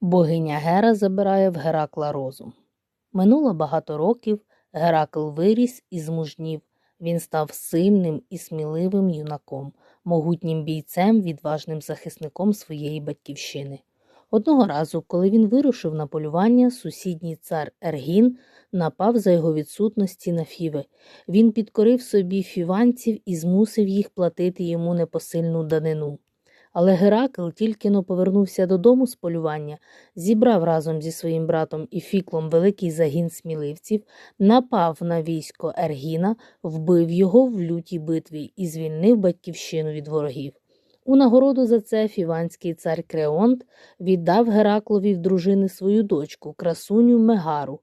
Богиня Гера забирає в Геракла розум. Минуло багато років, Геракл виріс і змужнів. Він став сильним і сміливим юнаком, могутнім бійцем, відважним захисником своєї батьківщини. Одного разу, коли він вирушив на полювання, сусідній цар Ергін напав за його відсутності на фіви. Він підкорив собі фіванців і змусив їх платити йому непосильну данину. Але Геракл тільки но повернувся додому з полювання, зібрав разом зі своїм братом і фіклом великий загін сміливців, напав на військо Ергіна, вбив його в лютій битві і звільнив батьківщину від ворогів. У нагороду за це фіванський цар Креонт віддав Гераклові в дружини свою дочку, красуню Мегару.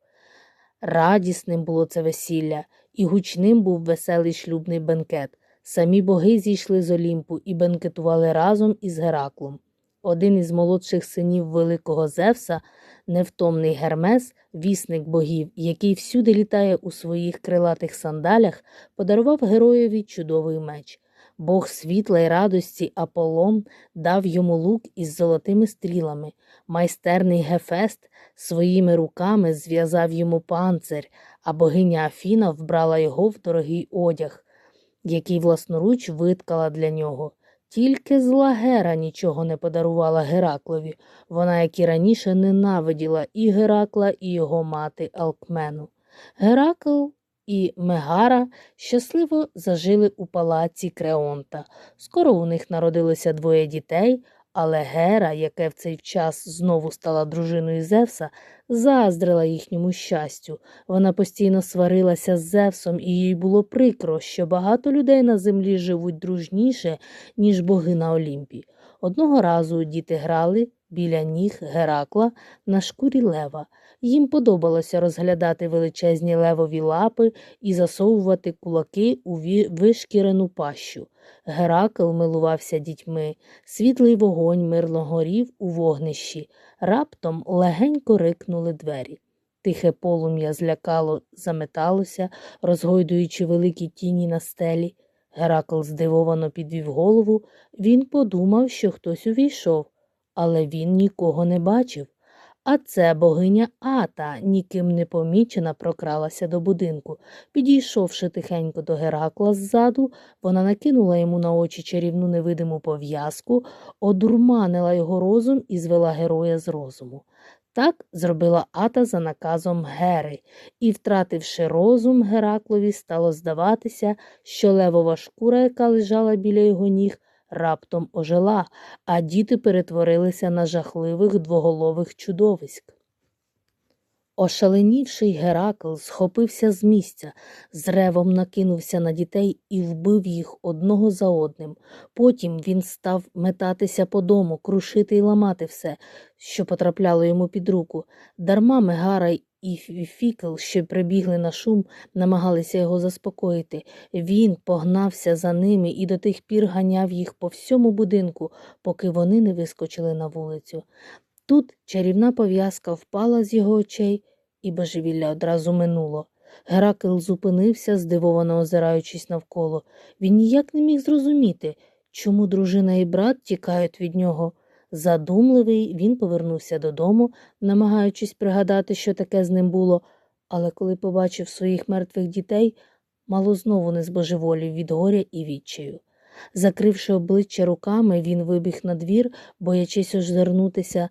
Радісним було це весілля, і гучним був веселий шлюбний бенкет. Самі боги зійшли з Олімпу і бенкетували разом із Гераклом. Один із молодших синів великого Зевса, невтомний Гермес, вісник богів, який всюди літає у своїх крилатих сандалях, подарував героєві чудовий меч. Бог світла й радості Аполлон дав йому лук із золотими стрілами. Майстерний Гефест своїми руками зв'язав йому панцир, а богиня Афіна вбрала його в дорогий одяг який власноруч виткала для нього. Тільки зла Гера нічого не подарувала Гераклові, вона, як і раніше, ненавиділа і Геракла, і його мати Алкмену. Геракл і Мегара щасливо зажили у палаці Креонта. Скоро у них народилося двоє дітей, але Гера, яке в цей час знову стала дружиною Зевса, заздрила їхньому щастю. Вона постійно сварилася з Зевсом, і їй було прикро, що багато людей на землі живуть дружніше, ніж боги на Олімпі. Одного разу діти грали біля ніг Геракла на шкурі лева. Їм подобалося розглядати величезні левові лапи і засовувати кулаки у вишкірену пащу. Геракл милувався дітьми, світлий вогонь мирно горів у вогнищі. Раптом легенько рикнули двері. Тихе полум'я злякало, заметалося, розгойдуючи великі тіні на стелі. Геракл здивовано підвів голову, він подумав, що хтось увійшов, але він нікого не бачив. А це богиня Ата, ніким не помічена, прокралася до будинку. Підійшовши тихенько до Геракла ззаду, вона накинула йому на очі чарівну невидиму пов'язку, одурманила його розум і звела героя з розуму. Так зробила Ата за наказом Гери, і, втративши розум Гераклові, стало здаватися, що левова шкура, яка лежала біля його ніг, раптом ожила, а діти перетворилися на жахливих двоголових чудовиськ. Ошаленівший Геракл схопився з місця, з ревом накинувся на дітей і вбив їх одного за одним. Потім він став метатися по дому, крушити й ламати все, що потрапляло йому під руку. Дарма Мегара і Фікл, що прибігли на шум, намагалися його заспокоїти. Він погнався за ними і до тих пір ганяв їх по всьому будинку, поки вони не вискочили на вулицю. Тут чарівна пов'язка впала з його очей, і божевілля одразу минуло. Геракл зупинився, здивовано озираючись навколо. Він ніяк не міг зрозуміти, чому дружина і брат тікають від нього. Задумливий, він повернувся додому, намагаючись пригадати, що таке з ним було, але коли побачив своїх мертвих дітей, мало знову не збожеволів від горя і відчаю. Закривши обличчя руками, він вибіг на двір, боячись озирнутися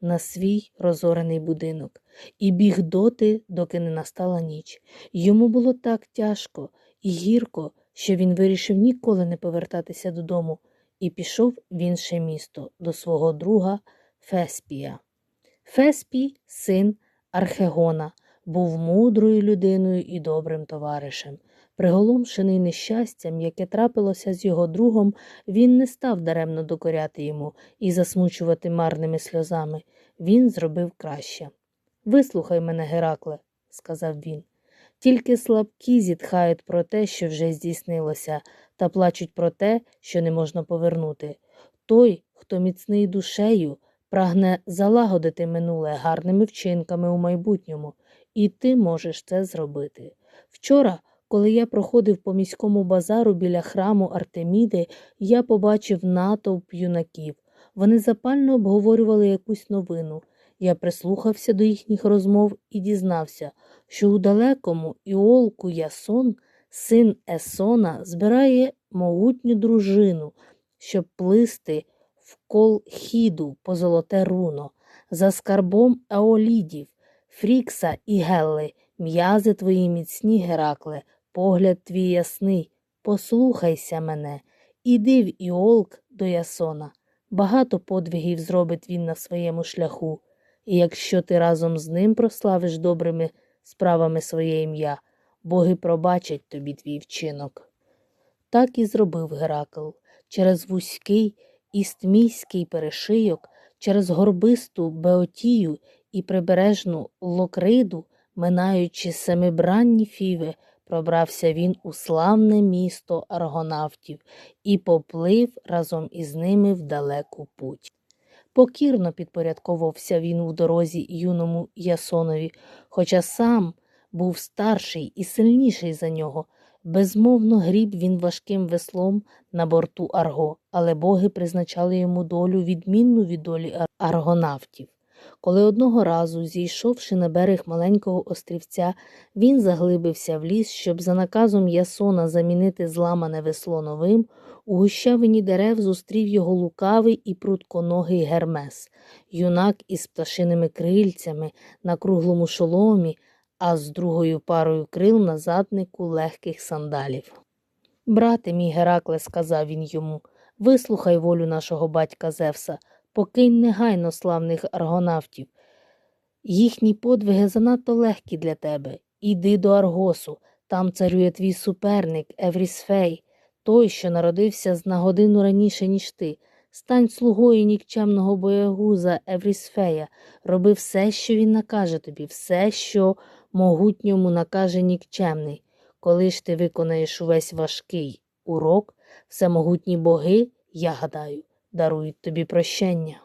на свій розорений будинок, і біг доти, доки не настала ніч. Йому було так тяжко і гірко, що він вирішив ніколи не повертатися додому і пішов в інше місто до свого друга Феспія. Феспій, син Архегона, був мудрою людиною і добрим товаришем. Приголомшений нещастям, яке трапилося з його другом, він не став даремно докоряти йому і засмучувати марними сльозами. Він зробив краще. Вислухай мене, Геракле, сказав він. Тільки слабкі зітхають про те, що вже здійснилося, та плачуть про те, що не можна повернути. Той, хто міцний душею, прагне залагодити минуле гарними вчинками у майбутньому, і ти можеш це зробити. Вчора, коли я проходив по міському базару біля храму Артеміди, я побачив натовп юнаків. Вони запально обговорювали якусь новину. Я прислухався до їхніх розмов і дізнався, що у далекому Іолку Ясон, син Есона, збирає могутню дружину, щоб плисти в кол хіду по золоте руно, за скарбом Еолідів, Фрікса і Гелли, м'язи твої міцні, Геракле, погляд твій ясний, послухайся мене, іди в Іолк до Ясона. Багато подвигів зробить він на своєму шляху, і якщо ти разом з ним прославиш добрими справами своє ім'я, боги пробачать тобі твій вчинок. Так і зробив Геракл через вузький істмійський перешийок, через горбисту Беотію і прибережну Локриду, минаючи семибранні фіви, пробрався він у славне місто аргонавтів і поплив разом із ними в далеку путь. Покірно підпорядковувався він у дорозі юному Ясонові, хоча сам був старший і сильніший за нього. Безмовно гріб він важким веслом на борту Арго, але боги призначали йому долю відмінну від долі аргонавтів. Коли одного разу, зійшовши на берег маленького острівця, він заглибився в ліс, щоб за наказом Ясона замінити зламане весло новим, у гущавині дерев зустрів його лукавий і прутконогий Гермес, юнак із пташиними крильцями на круглому шоломі, а з другою парою крил на заднику легких сандалів. Брате мій Геракле, сказав він йому, вислухай волю нашого батька Зевса, покинь негайно славних аргонавтів. Їхні подвиги занадто легкі для тебе. Іди до Аргосу, там царює твій суперник Еврісфей, той, що народився на годину раніше, ніж ти. Стань слугою нікчемного боягуза Еврісфея, роби все, що він накаже тобі, все, що могутньому накаже нікчемний. Коли ж ти виконаєш увесь важкий урок, всемогутні боги, я гадаю, дарують тобі прощення.